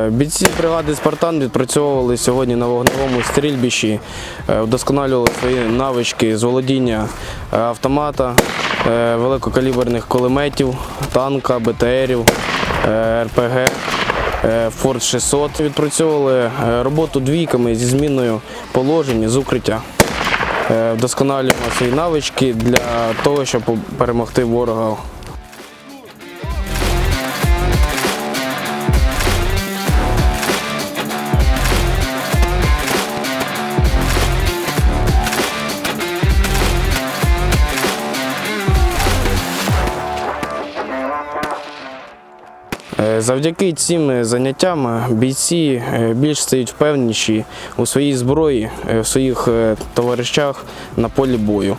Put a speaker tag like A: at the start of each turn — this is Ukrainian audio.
A: Бійці бригади Спартан відпрацьовували сьогодні на вогневому стрільбищі, е, вдосконалювали свої навички з володіння е, автомата, е, великокаліберних кулеметів, танка, БТРів, е, РПГ. е, Форд 600 відпрацьовували е, роботу двійками зі зміною положень з укриття. Е, Вдосконалюємо свої навички для того, щоб перемогти ворога Завдяки цим заняттям бійці е, більш стають впевненіші у своїй зброї, у своїх е, товаришах на полі бою.